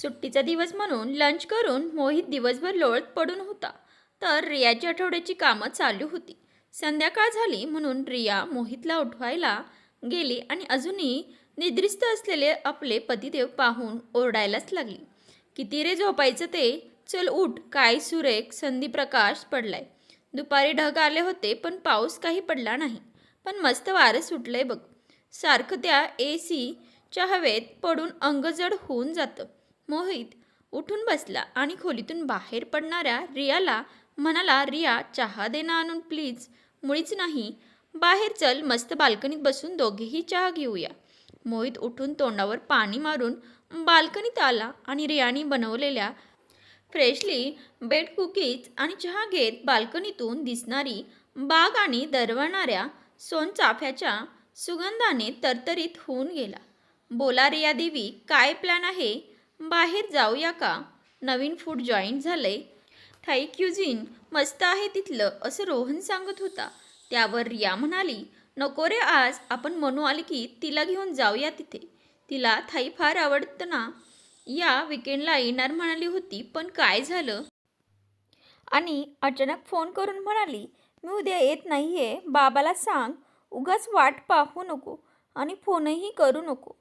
सुट्टीचा दिवस म्हणून लंच करून मोहित दिवसभर लोळत पडून होता. तर रियाची आठवड्याची कामं चालू होती. संध्याकाळ झाली म्हणून रिया मोहितला उठवायला गेली आणि अजूनही निद्रिस्त असलेले आपले पतिदेव पाहून ओरडायलाच लागली. किती रे झोपायचं ते? चल उठ काय सुरेख संधी प्रकाश पडलाय. दुपारी ढग आले होते पण पाऊस काही पडला नाही. पण मस्त वारं सुटलंय बघ. सारखं त्या ए सीच्या हवेत पडून अंगजड होऊन जातं. मोहित उठून बसला आणि खोलीतून बाहेर पडणाऱ्या रियाला म्हणाला रिया चहा देणं आणून प्लीज मुळीच नाही. बाहेर चल मस्त बाल्कनीत बसून दोघेही चहा घेऊया. मोहित उठून तोंडावर पाणी मारून बाल्कनीत आला आणि रियाने बनवलेल्या फ्रेशली बेड कुकीज आणि चहा घेत बाल्कनीतून दिसणारी बाग आणि दरवणाऱ्या सोनचाफ्याच्या सुगंधाने तरतरीत होऊन गेला. बोला रिया देवी काय प्लॅन आहे? बाहेर जाऊया का? नवीन फूड जॉईन झालंय थाई क्युझिन मस्त आहे तिथलं असं रोहन सांगत होता. त्यावर रिया म्हणाली नको रे आज आपण म्हणू आली की तिला घेऊन जाऊया तिथे. तिला थाई फार आवडतं ना. या विकेंडला येणार म्हणाली होती पण काय झालं? आणि अचानक फोन करून म्हणाली मी उद्या येत नाही आहे बाबाला सांग. उगाच वाट पाहू नको आणि फोनही करू नको.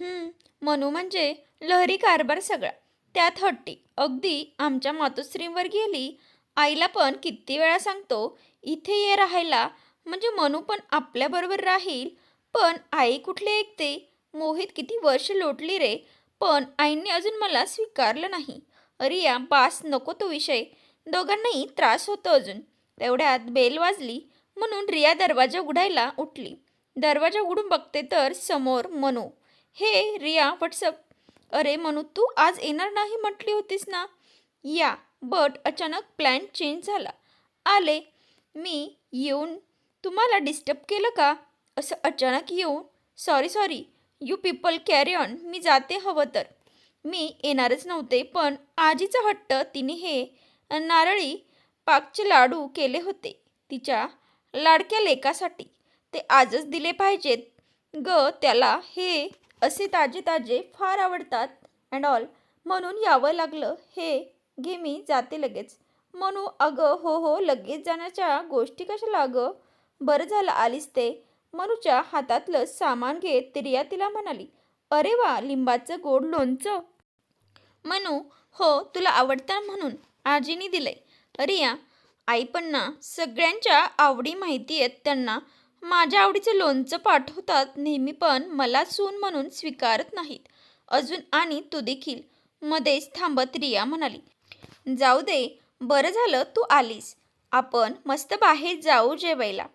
हं, म्हणू म्हणजे? लहरी कारभार सगळा. त्यात हट्टी. अगदी आमच्या मातोश्रींवर गेली आईला पण किती वेळा सांगतो इथे ये राहायला. म्हणजे मनू पण आपल्याबरोबर राहील पण आई कुठले ऐकते? मोहित किती वर्ष लोटली रे पण आईने अजून मला स्वीकारलं नाही. रिया बास नको तो विषय. दोघांनाही त्रास होतो अजून. तेवढ्यात बेल वाजली म्हणून रिया दरवाजा उघडायला उठली. दरवाजा उघडून बघते तर समोर मनू. हे रिया व्हॉट्सअप? अरे म्हणू तू आज येणार नाही म्हटली होतीस ना? या बट अचानक प्लॅन चेंज झाला. आले मी येऊन तुम्हाला डिस्टर्ब केलं का? असं अचानक येऊन sorry sorry you people carry on मी जाते हवं तर. मी येणारच नव्हते पण आजीचा हट्ट तिने हे नारळी पाकचे लाडू केले होते तिच्या लाडक्या लेकासाठी. ते आजच दिले पाहिजेत. ग त्याला हे असे ताजे ताजे फार आवडतात अँड ऑल म्हणून यावं लागलं हे घे मी जाते लगेच. म्हणू अगं हो हो लगेच जाण्याच्या गोष्टी कशाला अगं? बरं झालं आलीस ते. मनूच्या हातातलं सामान घेत रिया तिला म्हणाली अरे वा लिंबाचं गोड लोणचं. मनू हो तुला आवडतं म्हणून आजीने दिलंय. रिया आई पण ना सगळ्यांच्या आवडी माहिती आहेत त्यांना माझ्या आवडीचं लोणचं पाठवतात नेहमी पण मला सून म्हणून स्वीकारत नाहीत. अजून आणि तू देखील. मध्येच थांबत रिया म्हणाली. जाऊ दे बरं झालं तू आलीस. आपण मस्त बाहेर जाऊ जेवायला.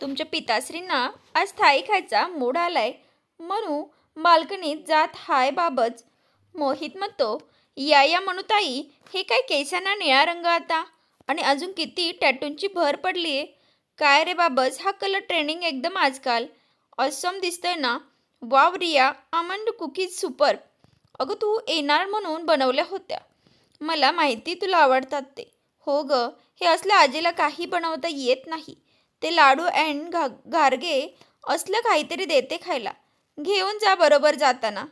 तुमच्या पिताश्रींना आज थाई खायचा मूड आलाय. म्हणू बाल्कनीत जात हाय बाबच. मोहित म्हणतो या या म्हणू ताई हे काय केसांना निळा रंग आता? आणि अजून किती टॅटूंची भर पडली आहे काय रे बाबज? हा कलर ट्रेंडिंग एकदम आजकाल. ऑसम दिसतंय ना? Wow Riya almond cookies super अगं तू येणार म्हणून बनवल्या होत्या. मला माहिती तुला आवडतात ते. हो ग हे असलं आजीला काही बनवता येत नाही. ते लाडू अँड घा घारगे असलं काहीतरी देते खायला. घेऊन जा बरोबर जाताना.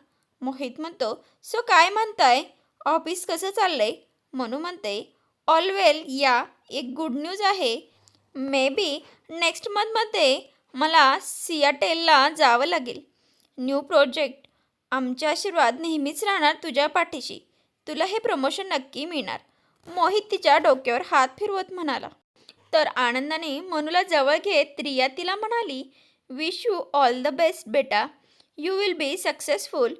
मोहित म्हणतो सो काय म्हणताय? ऑफिस कसं चाललंय? म्हणू म्हणते ऑल वेल या. एक गुड न्यूज आहे. मे बी नेक्स्ट मंथमध्ये मला सियाटेलला जावं लागेल. न्यू प्रोजेक्ट आमचे आशीर्वाद नेहमीच राहणार तुझ्या पाठीशी. तुला हे प्रमोशन नक्की मिळणार. मोहित तिच्या डोक्यावर हात फिरवत म्हणाला. तर आनंदाने मनूला जवळ घेत रिया तिला म्हणाली wish you all the best बेटा. You will be successful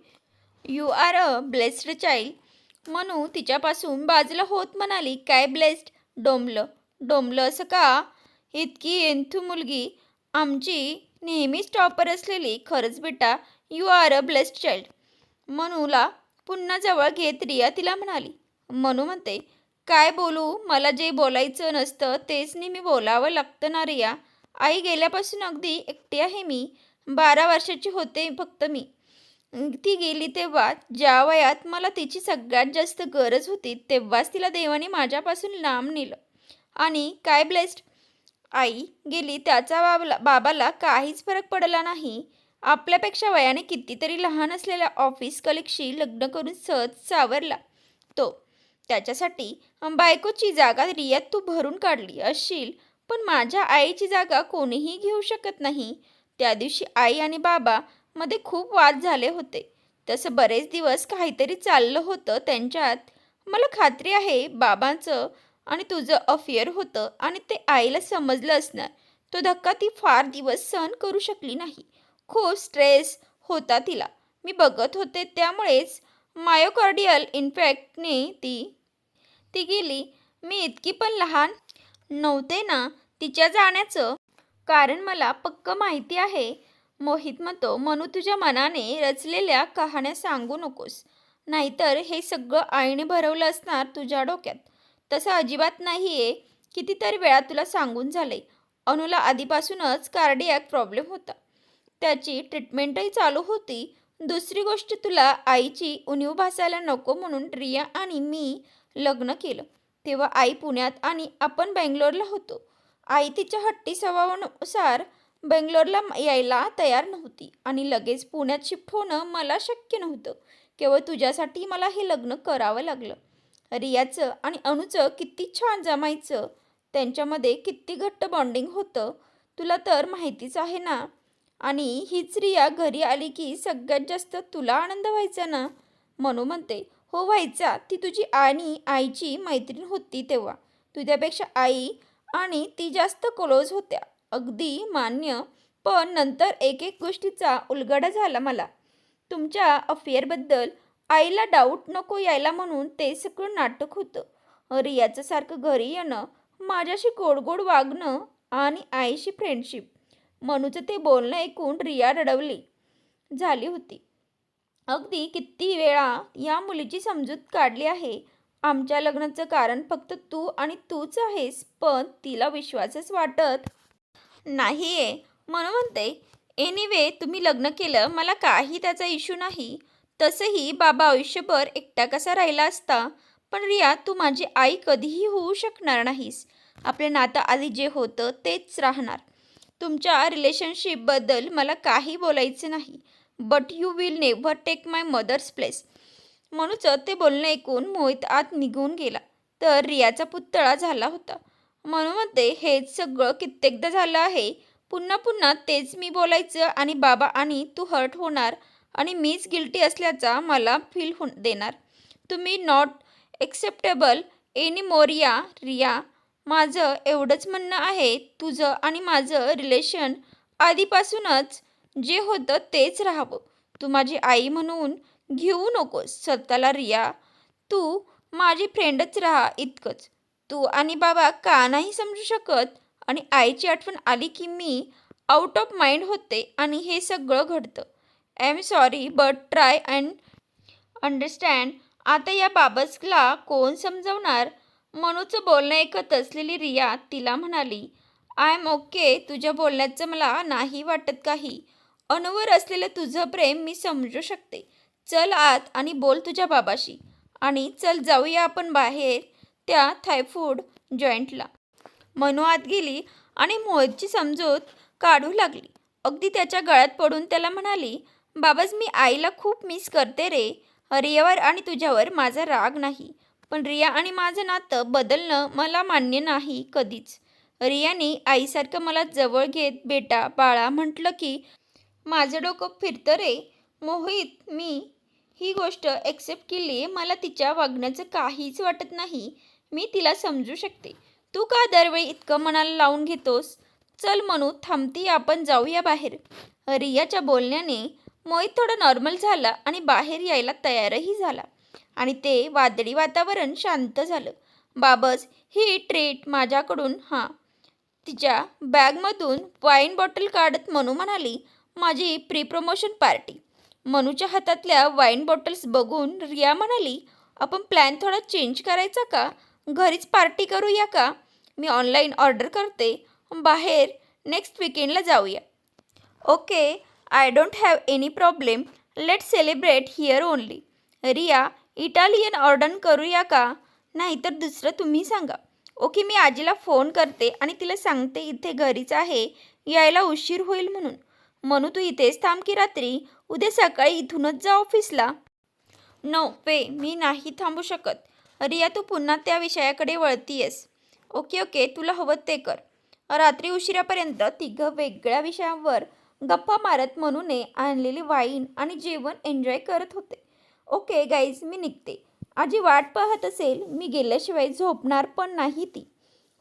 you are a blessed child Manu तिच्यापासून बाजूला होत म्हणाली काय ब्लेस्ड डोंबलं डोंबलं असं का? इतकी एंथू मुलगी आमची नेहमीच टॉपर असलेली खरंच बेटा you are a blessed child मनूला पुन्हा जवळ घेत रिया तिला म्हणाली मनू म्हणते काय बोलू मला जे बोलायचं नसतं तेच नेहमी बोलावं लागतं ना रिया. आई गेल्यापासून अगदी एकटी आहे मी. बारा वर्षाची होते फक्त मी. ती गेली तेव्हा ज्या वयात मला तिची सगळ्यात जास्त गरज होती तेव्हाच तिला देवाने माझ्यापासून लांब नेलं. आणि काय ब्लेस्ड आई गेली त्याचा बाबला बाबाला काहीच फरक पडला नाही. आपल्यापेक्षा वयाने कितीतरी लहान असलेल्या ऑफिस कलिकशी लग्न करून सहज सावरला. तो त्याच्यासाठी बायकोची जागा रियात तू भरून काढली असशील पण माझ्या आईची जागा कोणीही घेऊ शकत नाही त्या दिवशी आई आणि बाबा मध्ये खूप वाद झाले होते. तसं बरेच दिवस काहीतरी चाललं होतं त्यांच्यात. मला खात्री आहे बाबांचं आणि तुझं अफेअर होतं आणि ते आईला समजलं असणार. तो धक्का ती फार दिवस सहन करू शकली नाही. खूप स्ट्रेस होता तिला. मी बघत होते त्यामुळेच मायोकार्डियल इन्फॅक्टने ती ती गेली. मी इतकी पण लहान नव्हते ना तिच्या जाण्याचं. कारण मला पक्क माहिती आहे. मोहित म्हणतो मनू तुझ्या मनाने रचलेल्या कहाण्या सांगू नकोस. नाहीतर हे सगळं आईने भरवलं असणार तुझ्या डोक्यात. तसं अजिबात नाही आहे कितीतरी वेळा तुला सांगून झालंय. अनुला आधीपासूनच कार्डियाक प्रॉब्लेम होता. त्याची ट्रीटमेंटही चालू होती. दुसरी गोष्ट तुला आईची उणीव भासायला नको म्हणून रिया आणि मी लग्न केलं. तेव्हा आई पुण्यात आणि आपण बेंगलोरला होतो. आई तिच्या हट्टी स्वभावानुसार बेंगलोरला यायला तयार नव्हती आणि लगेच पुण्यात शिफ्ट होणं मला शक्य नव्हतं. केवळ तुझ्यासाठी मला हे लग्न करावं लागलं. रियाचं आणि अणूचं किती छान जमायचं. त्यांच्यामध्ये किती घट्ट बॉन्डिंग होतं. तुला तर माहितीच आहे ना. आणि हीच रिया घरी आली की सगळ्यात जास्त तुला आनंद व्हायचा ना? मनू म्हणते हो व्हायचा. ती तुझी आणि आईची मैत्रीण होती तेव्हा. तुझ्यापेक्षा आई आणि ती जास्त क्लोज होत्या. अगदी मान्य. पण नंतर एक एक गोष्टीचा उलगडा झाला मला. तुमच्या अफेअरबद्दल आईला डाऊट नको यायला म्हणून ते सगळं नाटक होतं. रियाचं सारखं घरी येणं माझ्याशी गोड गोड वागणं आणि आईशी फ्रेंडशिप मनूचं ते बोलणं ऐकून रिया रडवली. झाली होती. अगदी किती वेळा या मुलीची समजूत काढली आहे. आमच्या लग्नाचं कारण फक्त तू आणि तूच आहेस पण तिला विश्वासच वाटत नाही आहे म्हणून म्हणते एनिवे तुम्ही लग्न केलं मला काही त्याचा इश्यू नाही. तसंही बाबा आयुष्यभर एकटा कसा राहिला असता? पण रिया तू माझी आई कधीही होऊ शकणार नाहीस. आपले नातं आधी जे होतं तेच राहणार. तुमच्या रिलेशनशिपबद्दल मला काही बोलायचं नाही. But you will never take my mother's place म्हणूनच ते बोलणं ऐकून मोहित आत निघून गेला. तर रियाचा पुतळा झाला होता. म्हणून म्हणते हेच सगळं कित्येकदा झालं आहे. पुन्हा पुन्हा तेच मी बोलायचं आणि बाबा आणि तू हर्ट होणार. आणि मीच गिल्टी असल्याचा मला फील हो देणार. तुम्ही not acceptable any more Riya. माझं एवढंच म्हणणं आहे तुझं आणि माझं रिलेशन आधीपासूनच जे होतं तेच राहावं. तू माझी आई म्हणून घेऊ नकोस स्वतःला रिया. तू माझी फ्रेंडच राहा इतकंच. तू आणि बाबा का नाही समजू शकत? आणि आईची आठवण आली की मी आउट ऑफ माइंड होते आणि हे सगळं घडतं. I am sorry but try and understand आता या बाबसला कोण समजवणार? मनूचं बोलणं ऐकत असलेली रिया तिला म्हणाली आय एम ओके तुझ्या बोलण्याचं मला नाही वाटत काही. अनुवर असलेलं तुझं प्रेम मी समजू शकते. चल आत आणि बोल तुझ्या बाबाशी. आणि चल जाऊया आपण बाहेर त्या थायफूड जॉईंटला मनू आत गेली आणि मोहितची समजूत काढू लागली. अगदी त्याच्या गळ्यात पडून त्याला म्हणाली बाबाज मी आईला खूप मिस करते रे. रियावर आणि तुझ्यावर माझा राग नाही. पण रिया आणि माझं नातं बदलणं मला मान्य नाही कधीच. रियाने आईसारखं मला जवळ घेत बेटा बाळा म्हटलं की माझं डोकं फिरतं रे. मोहित मी ही गोष्ट एक्सेप्ट केली आहे मला तिच्या वागण्याचं काहीच वाटत नाही. मी तिला समजू शकते. तू का दरवेळी इतकं मनाला लावून घेतोस? चल म्हणू थांबती आपण जाऊया बाहेर. रियाच्या बोलण्याने मोहित थोडा नॉर्मल झाला आणि बाहेर यायला तयारही झाला. आणि ते वादळी वातावरण शांत झालं. बाबस ही ट्रीट माझ्याकडून हां. तिच्या बॅगमधून वाईन बॉटल काढत मनू म्हणाली माझी प्री प्रमोशन पार्टी मनूच्या हातातल्या वाईन बॉटल्स बघून रिया म्हणाली आपण प्लॅन थोडा चेंज करायचा का? घरीच पार्टी करूया का? मी ऑनलाईन ऑर्डर करते. बाहेर नेक्स्ट विकेंडला जाऊया. Okay I don't have any problem let celebrate here only Riya Italian order करूया का? नाहीतर दुसरं तुम्ही सांगा. ओके मी आजीला फोन करते आणि तिला सांगते इथे घरीच आहे. यायला उशीर होईल म्हणून. म्हणू तू इथेच थांब की रात्री. उद्या सकाळी इथूनच जा ऑफिसला. नो वे मी नाही थांबू शकत. रिया तू पुन्हा त्या विषयाकडे वळतीयस. ओके ओके तुला हवं ते कर. रात्री उशिरापर्यंत तिघं वेगळ्या विषयांवर गप्पा मारत मनूने आणलेली वाईन आणि जेवण एन्जॉय करत होते. ओके गाईज मी निघते. आजी वाट पाहत असेल मी गेल्याशिवाय झोपणार पण नाही ती.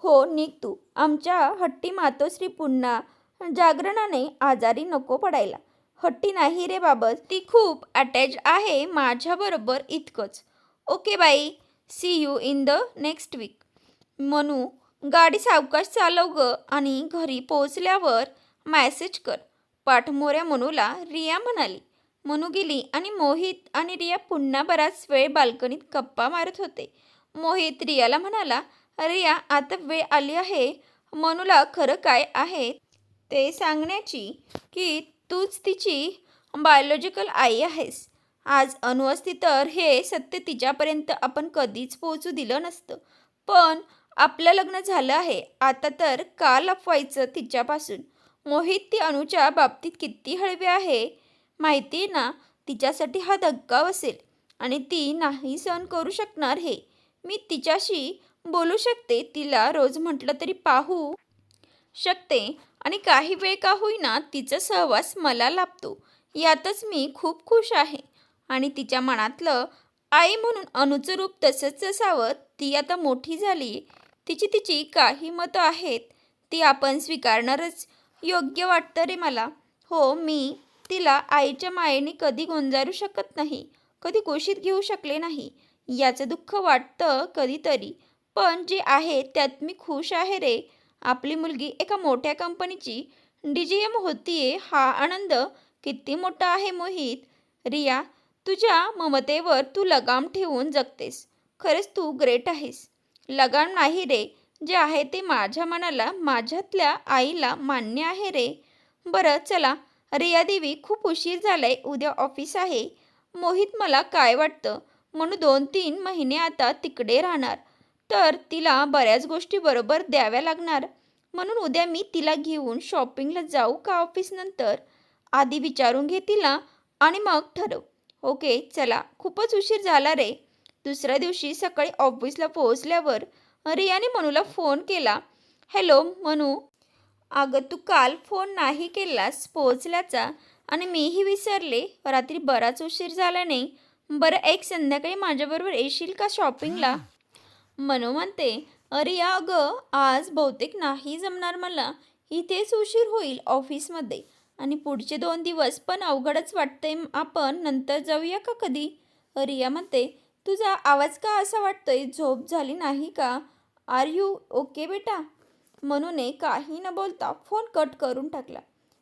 हो निघ तू. आमच्या हट्टी मातोश्री पुन्हा जागरणाने आजारी नको पडायला. हट्टी नाही रे बाबत ती खूप अटॅच आहे माझ्याबरोबर इतकंच. Okay bye see you in the next week Manu गाडी सावकाश चालव ग आणि घरी पोहोचल्यावर मॅसेज कर. पाठमोऱ्या मनूला रिया म्हणाली मनू गेली आणि मोहित आणि रिया पुन्हा बराच वेळ बाल्कनीत गप्पा मारत होते. मोहित रियाला म्हणाला रिया आता वेळ आली आहे. मनूला खरं काय आहे ते सांगण्याची की तूच तिची बायोलॉजिकल आई आहेस. आज अनु असती तर हे सत्य तिच्यापर्यंत आपण कधीच पोहोचू दिलं नसतं. पण आपलं लग्न झालं आहे. आता तर का लपवायचं तिच्यापासून? मोहित ती अणूच्या बाबतीत किती हळवी आहे? माहिती आहे ना तिच्यासाठी हा धक्का बसेल आणि ती नाही सहन करू शकणार हे. मी तिच्याशी बोलू शकते तिला रोज म्हटलं तरी पाहू शकते आणि काही वेळ का होईना तिचा सहवास मला लाभतो. यातच मी खूप खुश आहे आणि तिच्या मनातलं आई म्हणून अणूचं रूप तसंच असावं ती आता मोठी झाली तिची तिची काही मतं आहेत ती आपण स्वीकारणारच योग्य वाटतं रे मला. हो मी तिला आईच्या मायेने कधी गोंजारू शकत नाही कधी कुशीत घेऊ शकले नाही. याचं दुःख वाटतं कधीतरी. पण जे आहे त्यात मी खुश आहे रे. आपली मुलगी एका मोठ्या कंपनीची डी जी एम होतीये हा आनंद किती मोठा आहे मोहित. रिया तुझ्या ममतेवर तू लगाम ठेवून जगतेस. खरंच तू ग्रेट आहेस. लगाम नाही रे. जे आहे ते माझ्या मनाला माझ्यातल्या आईला मान्य आहे रे. बरं चला. रिया देवी खूप उशीर झालाय उद्या ऑफिस आहे. मोहित मला काय वाटतं? म्हणून दोन तीन महिने आता तिकडे राहणार. तर तिला बऱ्याच गोष्टी बरोबर द्याव्या लागणार. म्हणून उद्या मी तिला घेऊन शॉपिंगला जाऊ का ऑफिसनंतर आधी विचारून घे तिला आणि मग ठरव. ओके चला. खूपच उशीर झाला रे. दुसऱ्या दिवशी सकाळी ऑफिसला पोहोचल्यावर रियाने मनूला फोन केला. हॅलो मनू. अगं तू काल फोन नाही केलास पोहोचल्याचा आणि मीही विसरले. रात्री बराच उशीर झाला नाही. बरं एक संध्याकाळी माझ्याबरोबर येशील का शॉपिंगला? मनू म्हणते अरे या अगं आज बहुतेक नाही जमणार मला. इथेच उशीर होईल ऑफिसमध्ये आणि पुढचे दोन दिवस पण अवघडच वाटतंय. आपण नंतर जाऊया का कधी? रिया म्हणते तुझा आवाज का असा वाटतोय? झोप झाली नाही का? आर यू ओके बेटा? मनूने काही न बोलता फोन कट करून टाकला.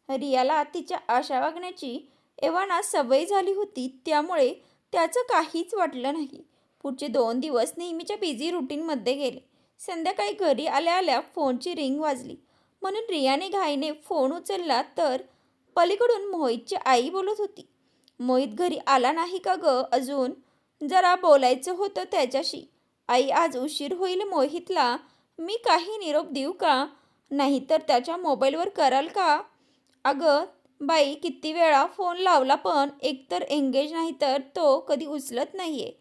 रियाला तिच्या आशा वागण्याची एव्हाना सवय झाली होती त्यामुळे त्याचं काहीच वाटलं नाही. पुढचे दोन दिवस नेहमीच्या बिझी रुटीनमध्ये गेले. संध्याकाळी घरी आल्या आल्या फोनची रिंग वाजली. म्हणून रियाने घाईने फोन उचलला तर पलीकडून मोहितची आई बोलत होती. मोहित घरी आला नाही का ग अजून? जरा बोलायचं होतं त्याच्याशी. आई आज उशीर होईल मोहितला. मी काही निरोप देऊ का? नाहीतर त्याच्या मोबाईलवर कराल का? अगं बाई किती वेळा फोन लावला पण एकतर एंगेज नाही तर तो कधी उचलत नाही आहे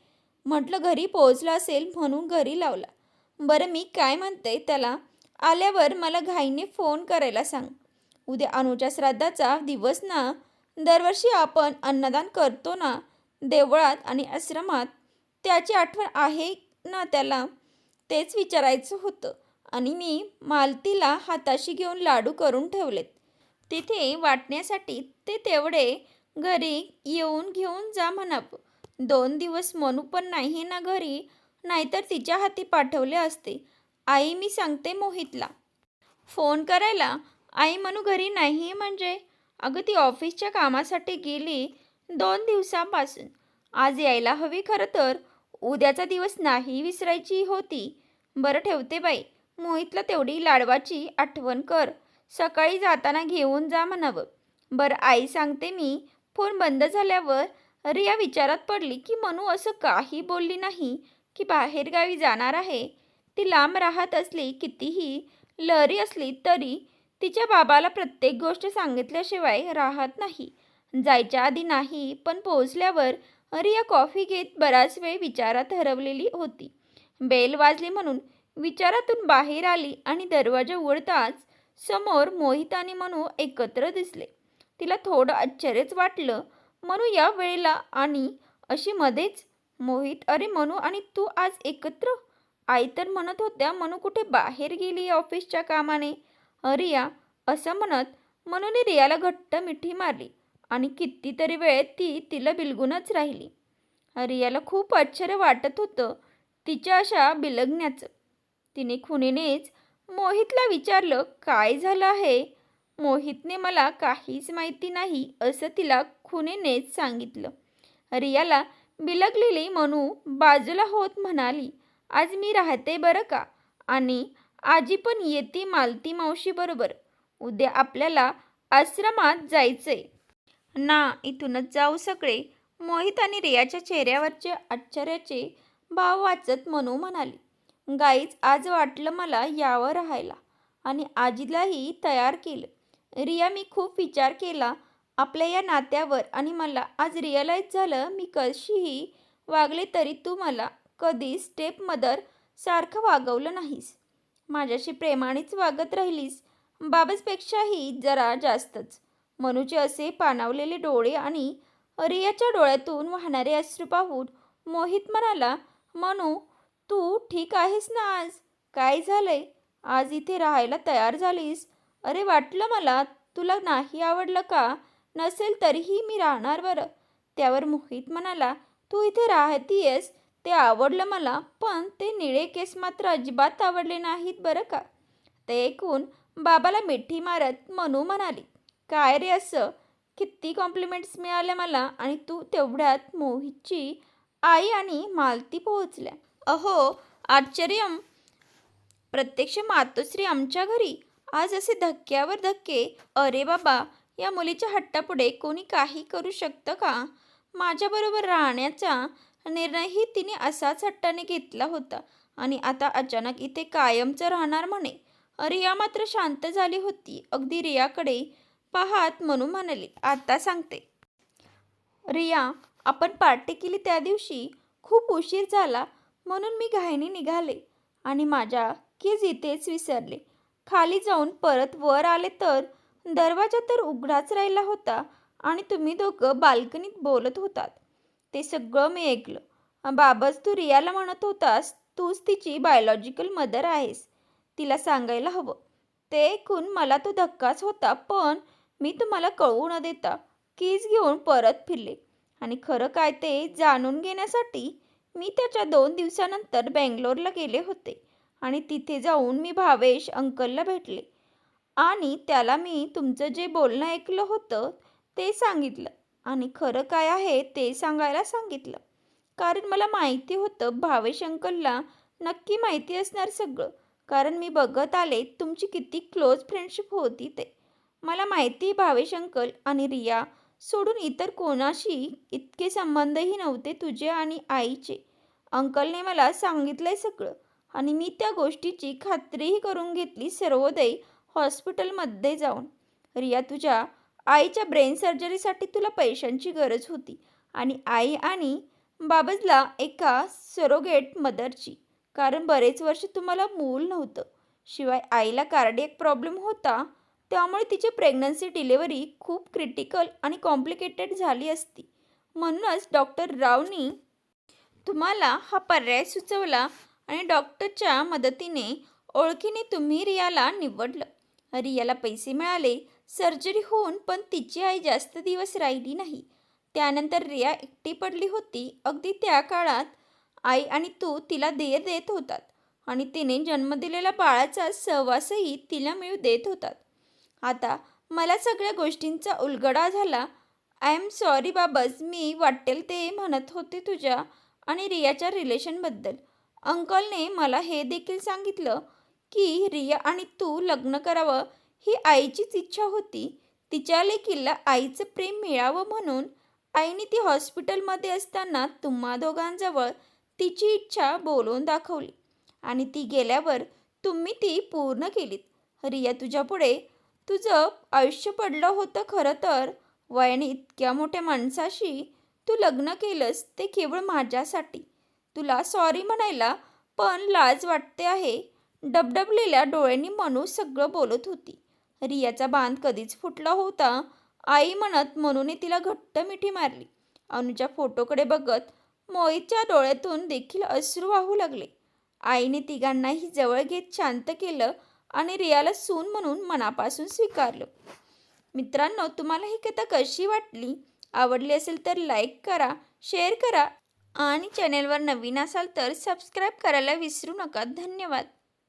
म्हटलं घरी पोहोचला असेल म्हणून घरी लावला. बरं मी काय म्हणते त्याला? आल्यावर मला घाईने फोन करायला सांग. उद्या अनुच्या श्राद्धाचा दिवस ना? दरवर्षी आपण अन्नदान करतो ना? देवळात आणि आश्रमात? त्याची आठवण आहे ना त्याला? तेच विचारायचं होतं आणि मी मालतीला हाताशी घेऊन लाडू करून ठेवलेत. तिथे वाटण्यासाठी ते तेवढे घरी येऊन घेऊन जा म्हणावं. दोन दिवस मनू पण नाही ना घरी नाहीतर तिच्या हाती पाठवले असते. आई मी सांगते मोहितला. फोन करायला आई मनू घरी नाही म्हणजे? अगं ती ऑफिसच्या कामासाठी गेली दोन दिवसापासून. आज यायला हवी खरं तर. उद्याचा दिवस नाही विसरायची होती. बरं ठेवते बाई. मोहितला तेवढी लाडवाची आठवण कर. सकाळी जाताना घेऊन जा म्हणावं. बरं आई सांगते मी. फोन बंद झाल्यावर रिया विचारात पडली की मनू असं काही बोलली नाही की बाहेरगावी जाणार आहे. ती लांब राहत असली कितीही लहरी असली तरी तिच्या बाबाला प्रत्येक गोष्ट सांगितल्याशिवाय राहत नाही. जायच्या आधी नाही पण पोहोचल्यावर रिया कॉफी घेत बराच वेळ विचारात हरवलेली होती. बेल वाजली म्हणून विचारातून बाहेर आली आणि दरवाजा उघडताच समोर मोहित आणि मनू एकत्र दिसले. तिला थोडं आश्चर्यच वाटलं. मनू या वेळेला आणि अशी मध्येच? मोहित अरे मनू आणि तू आज एकत्र? आई तर म्हणत होत्या मनू कुठे बाहेर गेली ऑफिसच्या कामाने? रिया असं म्हणत मनूने रियाला घट्ट मिठी मारली. आणि कितीतरी वेळेत ती तिला बिलगूनच राहिली. रियाला खूप आश्चर्य वाटत होतं तिच्या अशा बिलगण्याचं. तिने खुनीनेच मोहितला विचारलं काय झालं आहे? मोहितने मला काहीच माहिती नाही असं तिला खुनीनेच सांगितलं. रियाला बिलगलेली मनू बाजूला होत म्हणाली आज मी राहते बरं का? आणि आजी पण येते मालती मावशी बरोबर उद्या आपल्याला आश्रमात जायचंय. ना इथूनच जाऊ सगळे. मोहित आणि रियाच्या चेहऱ्यावरचे आश्चर्याचे भाव वाचत मनू म्हणाली गाईच आज वाटलं मला यावं राहायला. आणि आजीलाही तयार केलं. रिया मी खूप विचार केला. आपल्या या नात्यावर आणि मला आज रिअलाईज झालं मी कशीही वागले तरी तू मला कधी स्टेप मदर सारखं वागवलं नाहीस. माझ्याशी प्रेमानेच वागत राहिलीस. बाबसपेक्षाही जरा जास्तच. मनूचे असे पाणावलेले डोळे आणि रियाच्या डोळ्यातून वाहणारे अश्रू पाहून मोहित म्हणाला मनू तू ठीक आहेस ना आज? काय झालंय? आज इथे राहायला तयार झालीस? अरे वाटलं मला तुला नाही आवडलं का? नसेल तरीही मी राहणार बरं. त्यावर मोहित म्हणाला तू इथे राहतीयस? ते आवडलं मला पण ते निळे केस मात्र अजिबात आवडले नाहीत बरं का? ते ऐकून बाबाला मिठी मारत मनू म्हणाली काय रे असं? किती कॉम्प्लिमेंट्स मिळाल्या मला आणि तू तेवढ्यात मोहितची आई आणि मालती पोहोचल्या. अहो आश्चर्यम. प्रत्यक्ष मातोश्री आमच्या घरी. आज असे धक्क्यावर धक्के. अरे बाबा या मुलीच्या हट्टापुढे कोणी काही करू शकतं का? माझ्याबरोबर राहण्याचा निर्णयही तिने असाच हट्टाने घेतला होता आणि आता अचानक इथे कायमचं राहणार म्हणे. रिया मात्र शांत झाली होती. अगदी रियाकडे पाहात म्हणून म्हणाली. आता सांगते. रिया आपण पार्टी केली त्या दिवशी खूप उशीर झाला म्हणून मी घाईने निघाले आणि माझ्या कीज इथेच विसरले. खाली जाऊन परत वर आले तर दरवाजा तर उघडाच राहिला होता आणि तुम्ही दोघं बाल्कनीत बोलत होतात. ते सगळं मी ऐकलं. बाबच तू रियाला म्हणत होतास तूच तिची बायोलॉजिकल मदर आहेस. तिला सांगायला हवं. ते ऐकून मला तो धक्काच होता पण मी तुम्हाला कळवू न देता कीज घेऊन परत फिरले. आणि खरं काय ते जाणून घेण्यासाठी मी त्याच्या दोन दिवसानंतर बेंगलोरला गेले होते आणि तिथे जाऊन मी भावेश अंकलला भेटले. आणि त्याला मी तुमचं जे बोलणं ऐकलं होतं ते सांगितलं. आणि खरं काय आहे ते सांगायला सांगितलं. कारण मला माहिती होतं भावेश अंकलला नक्की माहिती असणार सगळं. कारण मी बघत आले तुमची किती क्लोज फ्रेंडशिप होती ते. मला माहिती भावेश अंकल आणि रिया सोडून इतर कोणाशी इतके संबंधही नव्हते तुझे आणि आईचे. अंकलने मला सांगितलंय सगळं आणि मी त्या गोष्टीची खात्रीही करून घेतली सर्वोदय हॉस्पिटलमध्ये जाऊन. रिया तुझ्या आईच्या ब्रेन सर्जरीसाठी तुला पैशांची गरज होती आणि आई आणि बाबजला एका सरोगेट मदरची कारण बरेच वर्ष तुम्हाला मूल नव्हतं. शिवाय आईला कार्डियक प्रॉब्लेम होता त्यामुळे तिची प्रेग्नन्सी डिलिव्हरी खूप क्रिटिकल आणि कॉम्प्लिकेटेड झाली असती. म्हणूनच डॉक्टर रावनी तुम्हाला हा पर्याय सुचवला आणि डॉक्टरच्या मदतीने ओळखीने तुम्ही रियाला निवडलं. रियाला पैसे मिळाले सर्जरी होऊन पण तिची आई जास्त दिवस राहिली नाही. त्यानंतर रिया एकटी पडली होती. अगदी त्या काळात आई आणि तू तिला देय देत होतात आणि तिने जन्म दिलेल्या बाळाचा सहवासही तिला मिळू देत होतात. आता मला सगळ्या गोष्टींचा उलगडा झाला. आय एम सॉरी बाबस मी वाटेल ते म्हणत होते तुझ्या आणि रियाच्या रिलेशनबद्दल. अंकलने मला हे देखील सांगितलं की रिया आणि तू लग्न करावं ही आईचीच इच्छा होती. तिच्या लेकीला आईचं प्रेम मिळावं म्हणून आईने ती हॉस्पिटलमध्ये असताना तुम्हा दोघांजवळ तिची इच्छा बोलवून दाखवली आणि ती गेल्यावर तुम्ही ती पूर्ण केलीत. रिया तुझ्यापुढे तुझं आयुष्य पडलं होतं खरं तर. वयाने इतक्या मोठ्या माणसाशी तू लग्न केलंस ते केवळ माझ्यासाठी. तुला सॉरी म्हणायला पण लाज वाटते आहे. डबडबलेल्या डोळ्यांनी मनू सगळं बोलत होती. रियाचा बांध कधीच फुटला होता. आई म्हणत म्हणून तिला घट्ट मिठी मारली. अनुच्या फोटोकडे बघत मोहितच्या डोळ्यातून देखील अश्रू वाहू लागले. आईने तिघांनाही जवळ घेत शांत केलं आणि रियाला सून म्हणून मनापासून स्वीकारलं. मित्रांनो तुम्हाला ही कथा कशी वाटली? आवडली असेल तर लाईक करा शेअर करा आणि चॅनेलवर नवीन असाल तर सबस्क्राईब करायला विसरू नका. धन्यवाद.